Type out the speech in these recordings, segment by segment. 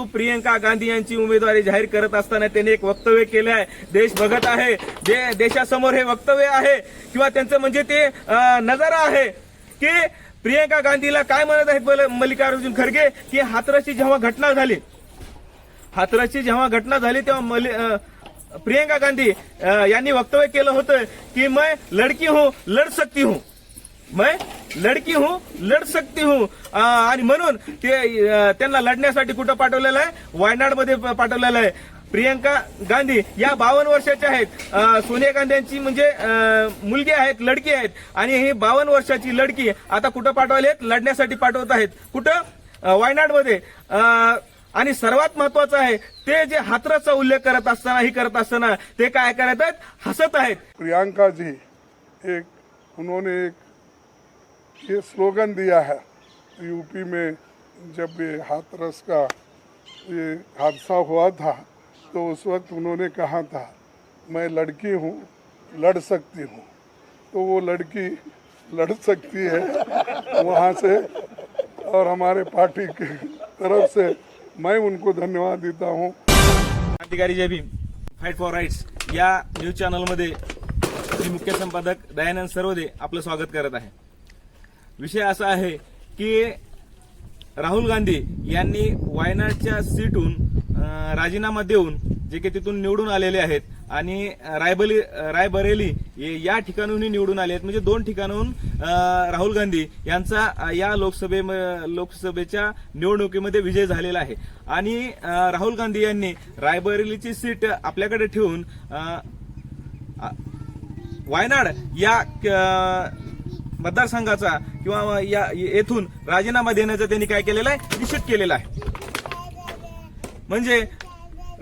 परंतु प्रियंका गांधी यांची उमेदवारी जाहीर करत असताना त्यांनी एक वक्तव्य केलं आहे. देश बघत आहे. जे देशासमोर हे वक्तव्य आहे. किंवा त्यांचं म्हणजे ते नजारा आहे की प्रियंका गांधीला काय म्हणत आहेत मल्लिकार्जुन खरगे? की हातराची जेव्हा घटना झाली हातराची जेव्हा घटना झाली तेव्हा मल्ली- अं, प्रियंका गांधी यांनी वक्तव्य केलं होतं की मैं लडकी हूं लढ सकती हूं. मैं लडकी हूँ लढ सकती हूँ. आणि म्हणून ते त्यांना लढण्यासाठी कुठं पाठवलेलं आहे? वायनाडमध्ये प- पाठवलेलं आहे. प्रियंका गांधी या बावन्न वर्षाच्या आहेत. सोनिया गांधी यांची म्हणजे मुलगी आहेत लडकी आहेत. आणि ही बावन्न वर्षाची लडकी आता कुठं पाठवलेत? लढण्यासाठी पाठवत आहेत. कुठं? वायनाडमध्ये. आणि सर्वात महत्वाचं आहे ते जे हाथरसचा उल्लेख करत असताना ही करत असताना ते काय करत आहेत? हसत आहेत. प्रियांकाजी एक उन्होंने एक ये स्लोगन दिया है यूपी में जब ये हाथरस का ये हादसा हुआ था तो उस वक्त उन्होंने कहा था, मैं लड़की हूँ, लड़ सकती हूँ। तो वो लड़की लड़ सकती है वहाँ से और हमारे पार्टी की तरफ़ से मैं उनको धन्यवाद देता हूँ। क्रांतिकारी Jai Bhim fight for rights या न्यूज़ चॅनलमध्ये मी मुख्य संपादक दयानंद सरवदे आपलं स्वागत करत आहे. विषय असा आहे की राहुल गांधी यांनी वायनाडच्या सीटून राजीनामा देऊन जे की तिथून निवडून आलेले आहेत आणि रायबली रायबरेली या ठिकाणूनही निवडून आले आहेत. म्हणजे दोन ठिकाणाहून राहुल गांधी यांचा या लोकसभे लोकसभेच्या निवडणुकीमध्ये विजय झालेला आहे. आणि राहुल गांधी यांनी रायबरेलीची सीट आपल्याकडे ठेवून वायनाड या मतदारसंघाचा किंवा या येथून राजीनामा देण्याचा त्यांनी काय केलेला आहे? निषेध केलेला आहे. म्हणजे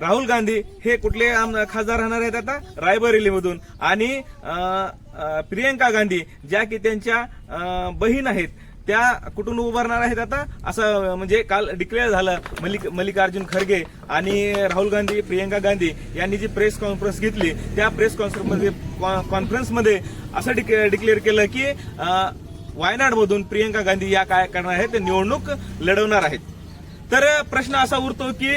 राहुल गांधी हे कुठले खासदार राहणार आहेत आता? रायबरेलीमधून. आणि प्रियंका गांधी ज्या की त्यांच्या बहीण आहेत त्या कुठून उभारणार आहेत आता. असं म्हणजे काल डिक्लेअर झालं मल्लिक मल्लिकार्जुन खरगे आणि राहुल गांधी प्रियंका गांधी यांनी जी प्रेस कॉन्फरन्स घेतली त्या प्रेस कॉन्फरन्समध्ये कॉन्फरन्समध्ये असं डिक्लेअर केलं की वायनाडमधून प्रियंका गांधी या काय करणार आहेत ते निवडणूक लढवणार आहेत. तर प्रश्न असा उरतो की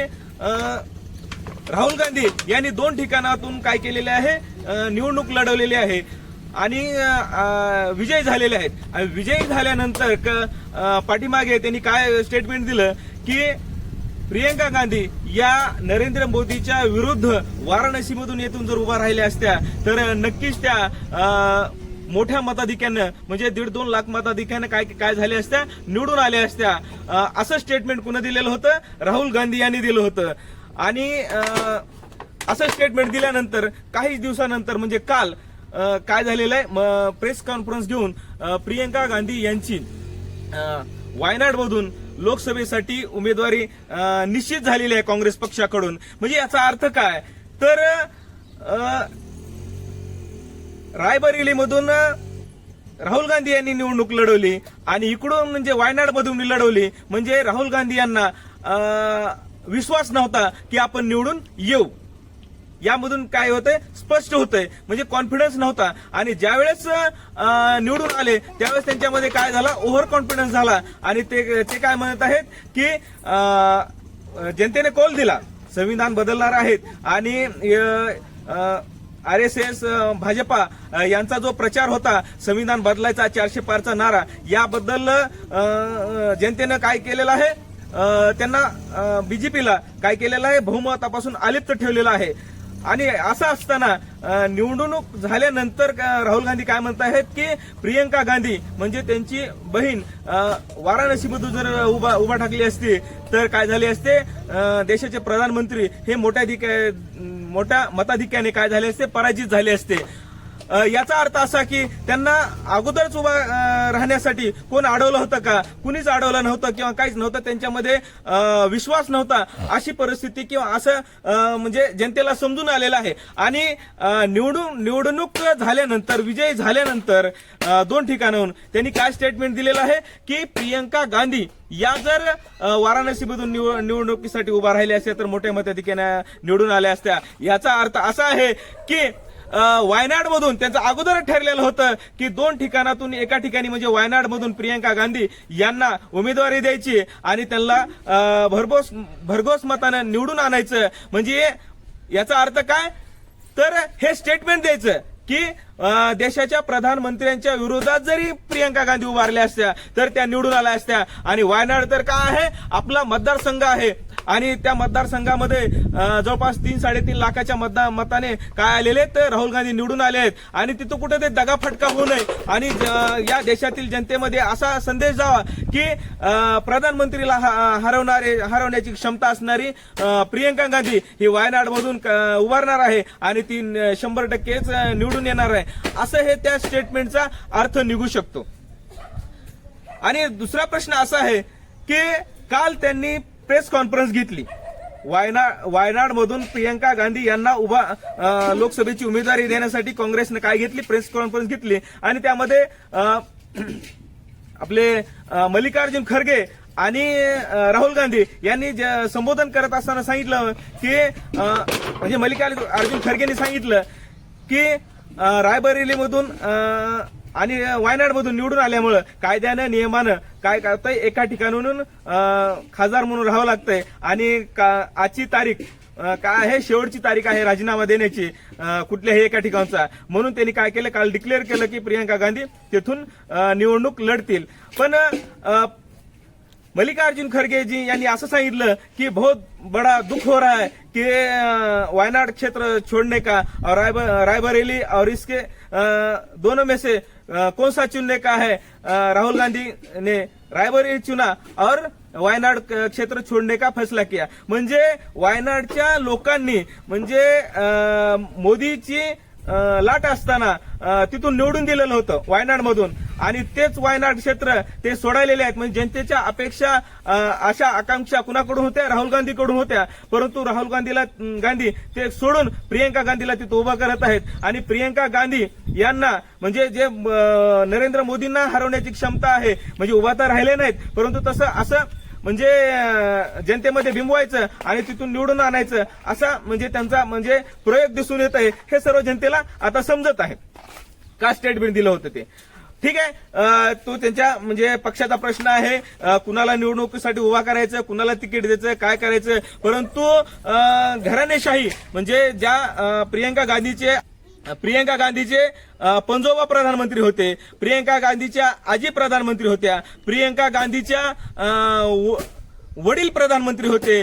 राहुल गांधी यांनी दोन ठिकाणातून काय केलेले आहे निवडणूक लढवलेली आहे. आणि विजयी झालेले आहेत. आणि विजयी झाल्यानंतर क- पाठीमागे त्यांनी काय स्टेटमेंट दिलं? की प्रियंका गांधी या नरेंद्र मोदीच्या विरुद्ध वाराणसीमधून येथून जर उभा राहिल्या असत्या तर नक्कीच त्या मोठ्या मताधिक्यानं म्हणजे दीड दोन लाख मताधिक्यानं काय काय झाले असत्या? निवडून आल्या असत्या. असं स्टेटमेंट कुणं दिलेलं होतं? राहुल गांधी यांनी दिलं होतं. आणि असं स्टेटमेंट दिल्यानंतर काही दिवसानंतर म्हणजे काल काय झालेलं आहे? प्रेस कॉन्फरन्स घेऊन प्रियंका गांधी यांची वायनाडमधून लोकसभेसाठी उमेदवारी निश्चित झालेली आहे काँग्रेस पक्षाकडून. म्हणजे याचा अर्थ काय? तर रायबरेलीमधून राहुल गांधी यांनी निवडणूक लढवली आणि इकडून म्हणजे वायनाडमधून लढवली. म्हणजे राहुल गांधी यांना विश्वास नव्हता की आपण निवडून येऊ. यामधून काय होतंय? स्पष्ट होतंय. म्हणजे कॉन्फिडन्स नव्हता. आणि ज्यावेळेस निवडून आले त्यावेळेस त्यांच्यामध्ये काय झाला? ओव्हर कॉन्फिडन्स झाला. आणि ते ते काय म्हणत आहेत की जनतेने कॉल दिला. संविधान बदलणार आहेत. आणि आर एस एस भाजपा यांचा जो प्रचार होता संविधान बदलायचा चारशे पारचा नारा याबद्दल जनतेनं काय केलेलं आहे? त्यांना बीजेपीला काय केलेलं आहे? बहुमतापासून अलिप्त ठेवलेलं आहे. आणि असं असताना निवडणूक झाल्यानंतर राहुल गांधी काय म्हणत आहेत की प्रियंका गांधी म्हणजे त्यांची बहीण वाराणसीमधून जर उभा उभा टाकली असती तर काय झाले असते? देशाचे प्रधानमंत्री हे मोठ्या मोठ्या मताधिक्याने काय झाले असते? पराजित झाले असते. याचा अर्थ असा की त्यांना अगोदरच उभा राहण्यासाठी कोण अडवलं होतं का? कुणीच अडवलं नव्हतं किंवा काहीच नव्हतं? त्यांच्यामध्ये विश्वास नव्हता अशी परिस्थिती किंवा असं म्हणजे जनतेला समजून आलेलं आहे. आणि निवडून निवडणूक झाल्यानंतर विजयी झाल्यानंतर दोन ठिकाणाहून त्यांनी काय स्टेटमेंट दिलेलं आहे? की प्रियंका गांधी या जर वाराणसीमधून निव- निवडणुकीसाठी उभा राहिल्या असत्या तर मोठ्या मताधिक्याने निवडून आल्या असत्या. याचा अर्थ असा आहे की वायनाड मधून त्यांचं अगोदर ठरलेलं होतं की दोन ठिकाणातून एका ठिकाणी म्हणजे वायनाड मधून प्रियंका गांधी यांना उमेदवारी द्यायची आणि त्यांना भरघोस भरघोस मतानं निवडून आणायचं. म्हणजे याचा अर्थ काय? तर हे स्टेटमेंट द्यायचं की देशाच्या प्रधानमंत्र्यांच्या विरोधात जरी प्रियंका गांधी उभारल्या असत्या तर त्या निवडून आल्या असत्या. आणि वायनाड तर काय आहे? आपला मतदारसंघ आहे. आणि त्या मतदारसंघामध्ये जवळपास तीन साडेतीन लाखाच्या मतदा मताने काय आलेले आहेत तर राहुल गांधी निवडून आले आहेत. आणि तिथं कुठे ते दगाफटका होऊ नये. आणि या देशातील जनतेमध्ये असा संदेश जावा की प्रधानमंत्रीला हरवणारे हरवण्याची क्षमता असणारी प्रियंका गांधी ही वायनाड मधून उभारणार आहे आणि ती शंभर टक्केच निवडून येणार आहे. असं हे त्या स्टेटमेंटचा अर्थ निघू शकतो. आणि दुसरा प्रश्न असा आहे की काल त्यांनी प्रेस कॉन्फरन्स घेतली. वायनाड वायनाडमधून प्रियंका गांधी यांना उभा लोकसभेची उमेदवारी देण्यासाठी काँग्रेसनं काय घेतली? प्रेस कॉन्फरन्स घेतली. आणि त्यामध्ये आपले मल्लिकार्जुन खरगे आणि राहुल गांधी यांनी संबोधन करत असताना सांगितलं की म्हणजे मल्लिकार्जुन अर्जुन खरगेंनी सांगितलं की रायबरेलीमधून आणि वायनाडमधून निवडून आल्यामुळं कायद्यानं नियमानं काय करतंय एका ठिकाणून खासदार म्हणून राहावं लागतंय. आणि का- आजची तारीख काय आहे? शेवटची तारीख आहे राजीनामा देण्याची कुठल्याही एका ठिकाणचा. म्हणून त्यांनी काय केलं? काल डिक्लेअर केलं की प्रियंका गांधी तिथून निवडणूक लढतील. पण मल्लिकार्जुन खरगे जी यांनी असं सांगितलं की बहुत बड़ा दुख हो रहा है कि वायनाड क्षेत्र छोड़ने का और रायबर- रायबरेली और इसके दोन दोनों में से कौन सा चुनने का है? राहुल गांधी ने रायबरेली चुना और वायनाड क्षेत्र छोडणे का फैसला किया। म्हणजे वायनाडच्या लोकांनी म्हणजे मोदीची लाट असताना तिथून निवडून दिलेलं होतं वायनाड मधून आणि तेच वायनाड क्षेत्र ते सोडायलेले आहेत. म्हणजे जनतेच्या अपेक्षा अशा आकांक्षा कुणाकडून होत्या? राहुल गांधीकडून होत्या. परंतु राहुल गांधीला गांधी ते सोडून प्रियंका गांधीला तिथं उभं करत आहेत. आणि प्रियंका गांधी यांना म्हणजे जे नरेंद्र मोदींना हरवण्याची क्षमता आहे म्हणजे उभा तर राहिले नाहीत. परंतु तसं असं म्हणजे जनतेमध्ये बिंबवायचं आणि तिथून निवडून आणायचं असा म्हणजे त्यांचा म्हणजे प्रयोग दिसून येत आहे हे सर्व जनतेला आता समजत आहे. का स्टेटमेंट दिलं होतं ते? ठीक आहे तो त्यांच्या म्हणजे पक्षाचा प्रश्न आहे कुणाला निवडणुकीसाठी उभा करायचं कुणाला तिकीट द्यायचं काय करायचं परंतु घराणेशाही म्हणजे ज्या प्रियंका गांधीचे प्रियंका गांधीचे पंजोबा प्रधानमंत्री होते. प्रियंका गांधीच्या आजी प्रधानमंत्री होत्या. प्रियंका गांधीच्या व- वडील प्रधानमंत्री होते.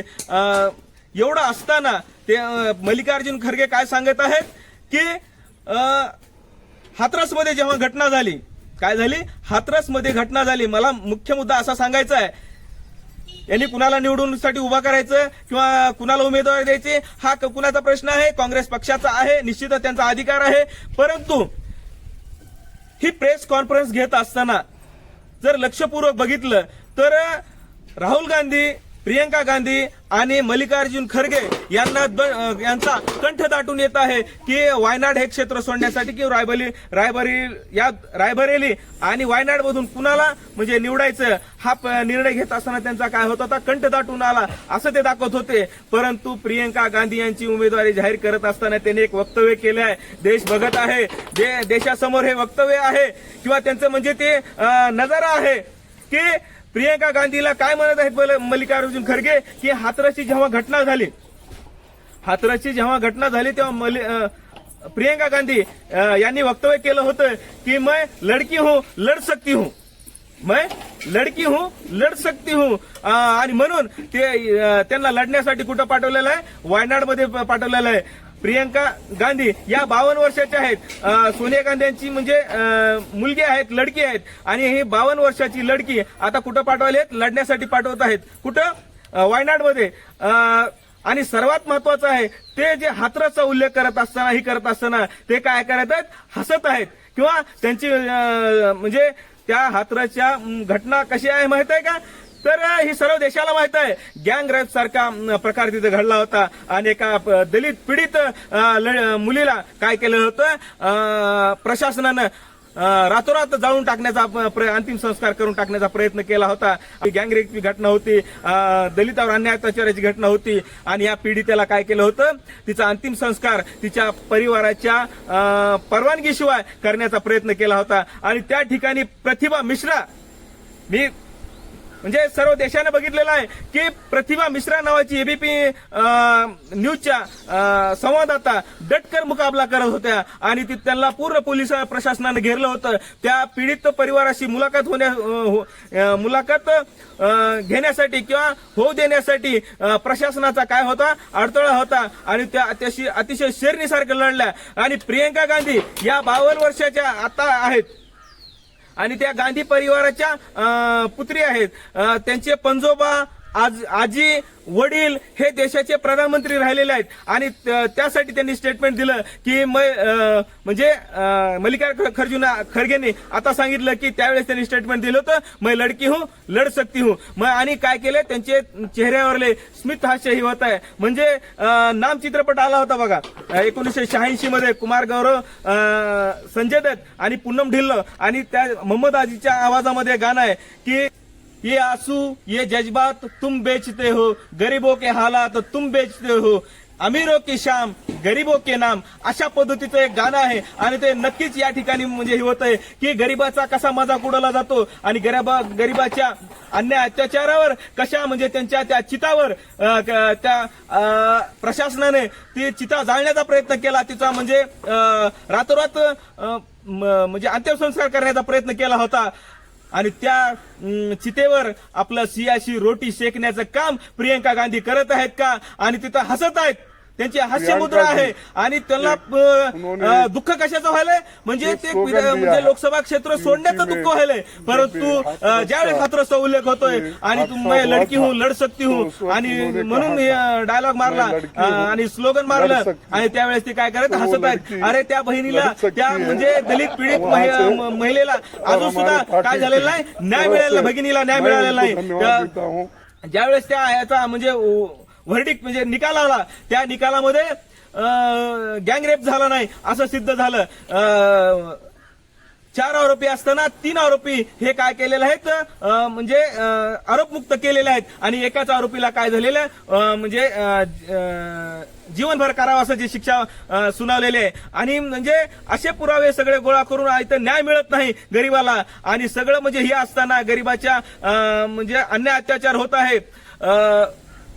एवढं असताना ते मल्लिकार्जुन खरगे काय सांगत आहेत? की हाथरसमध्ये जेव्हा घटना झाली काय झाली? हाथरसमध्ये घटना झाली. मला मुख्य मुद्दा असा सांगायचा आहे यांनी कुणाला निवडणुकीसाठी उभा करायचं किंवा कुणाला उमेदवार द्यायचे हा कुणाचा प्रश्न आहे? काँग्रेस पक्षाचा आहे निश्चितच त्यांचा अधिकार आहे. परंतु ही प्रेस कॉन्फरन्स घेत असताना जर लक्षपूर्वक बघितलं तर राहुल गांधी प्रियंका गांधी आणि मल्लिकार्जुन खरगे यांना यांचा कंठ दाटून येत आहे की वायनाड हे क्षेत्र सोडण्यासाठी की रायबरी रायबरी या रायबरेली आणि वायनाड मधून कुणाला म्हणजे निवडायचं हा प- निर्णय घेत असताना त्यांचा काय होत होता? कंठ दाटून आला असं ते दाखवत होते. परंतु प्रियंका गांधी यांची उमेदवारी जाहीर करत असताना त्यांनी एक वक्तव्य केलं आहे. देश बघत आहे. जे देशासमोर हे वक्तव्य आहे. किंवा त्यांचं म्हणजे ते नजारा आहे की प्रियंका गांधीला काय म्हणत आहेत मल्लिकार्जुन खरगे की हाथरसची जेव्हा घटना झाली हातराची जेव्हा घटना झाली तेव्हा मल्लि- प्रियंका गांधी यांनी वक्तव्य केलं होतं की मैं लडकी हूं लढ सकती हूं. मैं लडकी हूं लढ सकती हूं. आणि म्हणून ते त्यांना लढण्यासाठी कुठं पाठवलेलं आहे? वायनाडमध्ये पाठवलेलं आहे. प्रियंका गांधी या बावन्न वर्षाच्या आहेत. सोनिया गांधी यांची म्हणजे मुलगी आहेत लडकी आहेत. आणि ही बावन्न वर्षाची लडकी आता कुठं पाठवायला आहेत? लढण्यासाठी पाठवत आहेत. कुठं? वायनाडमध्ये. आणि सर्वात महत्वाचं आहे ते जे हाथरसचा उल्लेख करत असताना ही करत असताना ते काय करत आहेत? हसत आहेत. किंवा त्यांची म्हणजे त्या हाथरसच्या घटना कशी आहे माहीत आहे का? तर ही सर्व देशाला माहीत आहे. गँग रेप सारखा प्रकार तिथे घडला होता. आणि एका दलित पीडित ल- मुलीला काय केलं होतं? प्रशासनानं रातोरात जाळून टाकण्याचा प्र- अंतिम संस्कार करून टाकण्याचा प्रयत्न केला होता. गँगरेपची घटना होती. दलितावर अन्याय अत्याचाराची घटना होती. आणि या पीडितेला काय केलं होतं? तिचा अंतिम संस्कार तिच्या परिवाराच्या परवानगीशिवाय करण्याचा प्रयत्न केला होता. आणि त्या ठिकाणी प्रतिभा मिश्रा मी म्हणजे सर्व देशाने बघितलेलं आहे की प्रतिभा मिश्रा नावाची एबीपी न्यूजच्या संवाददाता डटकर मुकाबला करत होत्या. आणि ती त्यांना पूर्ण पोलीस प्रशासनाने घेरलं होतं. त्या पीडित परिवाराशी मुलाखत होण्या हो- मुलाखत घेण्यासाठी किंवा होऊ देण्यासाठी प्रशासनाचा काय होता? अडथळा होता. आणि त्या त्याशी अतिशय शेरणीसारखं लढल्या. आणि प्रियंका गांधी या बावन्न वर्षाच्या आता आहेत. आणि त्या गांधी परिवाराच्या पुत्री आहेत. त्यांचे पंजोबा आज आजी वडील हे देशाचे प्रधानमंत्री राहिलेले आहेत. आणि त्यासाठी त्यांनी स्टेटमेंट दिलं की मै म्हणजे अं, मल्लिकार्जुन खर्जुन खरगेंनी आता सांगितलं की त्यावेळेस त्यांनी स्टेटमेंट दिलं होतं मैं लडकी हूं लढ सकती हूं. मग आणि काय केलं? त्यांचे चेहऱ्यावरले स्मित हास्यही होत आहे. म्हणजे नाम चित्रपट आला होता बघा. एकोणीसशे शहाऐंशी मध्ये कुमार गौरव संजय दत्त आणि पूनम ढिल्ल आणि त्या मोहम्मद आजीच्या आवाजामध्ये गाणं आहे की ये आंसू ये जज्बात तुम बेचते हो। गरीबों के हालात तुम बेचते हो। अमीरों की शाम गरीबों के नाम। अशा पद्धतीचं एक गाणं आहे आणि ते नक्कीच या ठिकाणी म्हणजे हे होत आहे की गरीबाचा कसा मजाक उडवला जातो आणि गरिबा गरीबाच्या अन्याय अत्याचारावर कशा म्हणजे त्यांच्या त्या चितावर त्या अं, प्रशासनाने ती चिता जाळण्याचा प्रयत्न केला तिचा म्हणजे अं, रातोरात अं, म्हणजे अंत्यसंस्कार करण्याचा प्रयत्न केला होता. आणि त्या चितेवर आपलं सियाशी रोटी शेकण्याचं काम प्रियंका गांधी करत आहेत का? आणि तिथं हसत आहेत. त्यांची हास्य मुद्रा प्रियंका आहे आणि त्यांना दुःख कशाचं व्हायलंय? म्हणजे ते म्हणजे लोकसभा क्षेत्र सोडण्याचं दुःख व्हायलंय. परंतु ज्यावेळेस हाथरसचा उल्लेख होतोय आणि हादसा तुम मैं हुआ लडकी हूं लढ सकती हूं. आणि म्हणून डायलॉग मारला. आणि स्लोगन मारलं. आणि त्यावेळेस ते काय करत? हसत आहेत. अरे त्या बहिणीला त्या. म्हणजे दलित पीडित महिलेला अजून सुद्धा काय झालेलं नाही? न्याय मिळालेला भगिनीला न्याय मिळालेला नाही. ज्यावेळेस त्या याचा म्हणजे व्हर्डिक म्हणजे निकाल आला. त्या निकालामध्ये गँगरेप झाला नाही असं सिद्ध झालं. चार आरोपी असताना तीन आरोपी हे काय केलेले आहेत? म्हणजे आरोपमुक्त केलेले आहेत. आणि एकाच आरोपीला काय झालेलं? आहे, म्हणजे जीवनभर कारावासाची शिक्षा सुनावलेली आहे. आणि म्हणजे असे पुरावे सगळे गोळा करून इथं न्याय मिळत नाही गरीबाला. आणि सगळं म्हणजे हे असताना गरीबाच्या म्हणजे अन्याय अत्याचार होत आहे.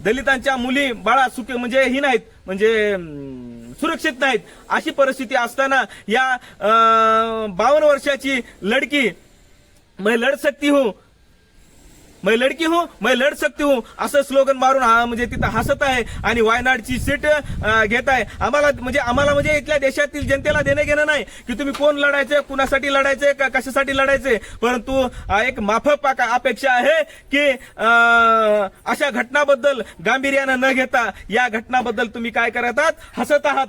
दलितांच्या मुली बाळा सुख म्हणजे ही नाहीत म्हणजे सुरक्षित नाहीत. अशी परिस्थिती असताना या बावन्न वर्षाची लडकी म्हणजे लढ सकती हो, मैं लडकी हूं मैं लढ सकती हूं. असं स्लोगन मारून हा म्हणजे तिथं हसत आहे आणि वायनाडची सीट घेत आहे. आम्हाला म्हणजे आम्हाला म्हणजे इथल्या देशातील जनतेला देणं घेणं नाही की तुम्ही कोण लढायचे कुणासाठी लढायचे का कशासाठी लढायचे परंतु एक माफक पाका- अपेक्षा आहे की अशा घटनाबद्दल गांभीर्यानं न घेता या घटनाबद्दल तुम्ही काय करत आहात? हसत आहात.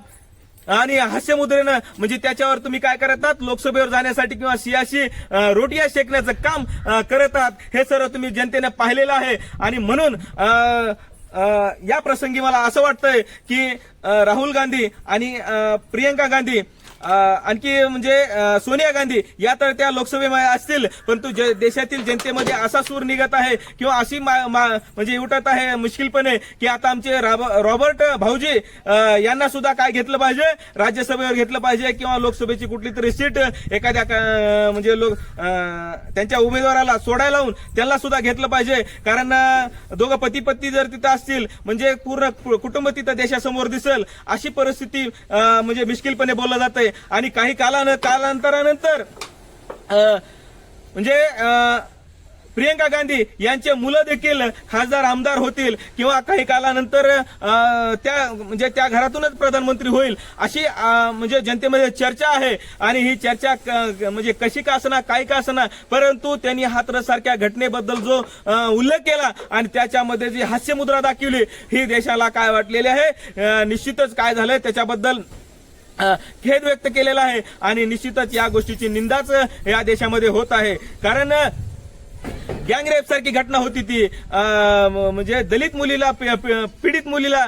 आणि हास्यमुद्रेनं म्हणजे त्याच्यावर तुम्ही काय करत आहात लोकसभेवर जाण्यासाठी किंवा सियाशी रोटिया शेकण्याचं काम करत आहात हे सर्व तुम्ही जनतेने पाहिलेलं आहे. आणि म्हणून या प्रसंगी मला असं वाटतंय की राहुल गांधी आणि प्रियंका गांधी आणखी म्हणजे सोनिया गांधी या तर त्या लोकसभेमध्ये असतील परंतु देशातील जनतेमध्ये असा सूर निघत आहे किंवा अशी मा- मा- म्हणजे उठत आहे मुश्किलपणे की आता आमचे रॉबर्ट भाऊजी यांना सुद्धा काय घेतलं पाहिजे? राज्यसभेवर घेतलं पाहिजे किंवा लोकसभेची कुठली तरी सीट एखाद्या म्हणजे लोक त्यांच्या उमेदवाराला सोडायला लावून त्यांना सुद्धा घेतलं पाहिजे. कारण दोघं पती पत्नी जर तिथं असतील म्हणजे पूर्ण कु- कुटुंब तिथं देशासमोर दिसेल अशी परिस्थिती म्हणजे मिश्किलपणे बोललं जात आहे आणि काही कालान कालांतरानंतर म्हणजे प्रियंका गांधी यांचे मुलं देखील खासदार आमदार होतील किंवा काही कालानंतर त्या म्हणजे त्या घरातूनच प्रधानमंत्री होईल अशी म्हणजे जनतेमध्ये चर्चा आहे आणि ही चर्चा म्हणजे कशी का असणार काय का असना परंतु त्यांनी हातरसारख्या घटनेबद्दल जो उल्लेख केला आणि त्याच्यामध्ये जी हास्यमुद्रा दाखवली ही देशाला काय वाटलेली आहे? निश्चितच काय झालंय त्याच्याबद्दल खेद व्यक्त केलेला आहे आणि निश्चितच या गोष्टीची निंदाच या देशामध्ये होत आहे. कारण गँगरेप सारखी घटना होती ती. म्हणजे दलित मुलीला पीडित मुलीला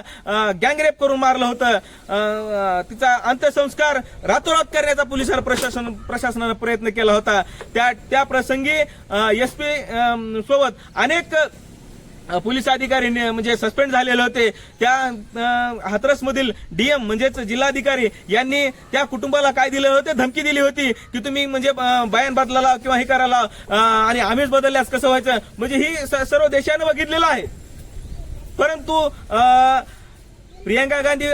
गँगरेप करून मारलं होतं. तिचा अंत्यसंस्कार रातोरात करण्याचा पोलिसांना प्रशासन प्रशासनानं प्रयत्न केला होता. त्या त्या प्रसंगी एस पी सोबत अनेक पोलीस अधिकारी म्हणजे सस्पेंड झालेले होते. त्या हाथरसमधील डीएम म्हणजेच जिल्हाधिकारी यांनी त्या कुटुंबाला काय दिलं होतं? धमकी दिली होती की तुम्ही म्हणजे अ, बयान बदलाला किंवा हे करायला आणि आम्हीच बदलल्यास कसं व्हायचं? म्हणजे ही स- सर्व देशानं बघितलेलं आहे. परंतु प्रियंका गांधी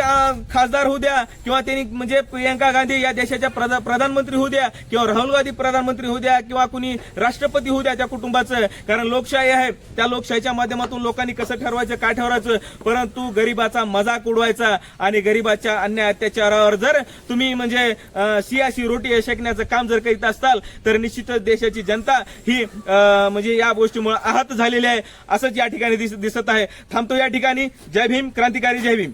खासदार होऊ द्या किंवा त्यांनी म्हणजे प्रियंका गांधी या देशाच्या प्रधानमंत्री होऊ द्या किंवा राहुल गांधी प्रधानमंत्री होऊ द्या किंवा कुणी राष्ट्रपती होऊ द्या त्या कुटुंबाचं. कारण लोकशाही आहे. त्या लोकशाहीच्या माध्यमातून लोकांनी कसं ठरवायचं काय ठरवायचं? परंतु गरिबाचा मजाक उडवायचा आणि गरिबाच्या अन्याय अत्याचारावर जर तुम्ही म्हणजे सियाशी रोटी शेकण्याचं काम जर करीत असताल तर निश्चितच देशाची जनता ही म्हणजे या गोष्टीमुळे आहत झालेली आहे. असंच या ठिकाणी दिस- दिसत आहे. थांबतो या ठिकाणी. जय भीम. क्रांतिकारी जय भीम.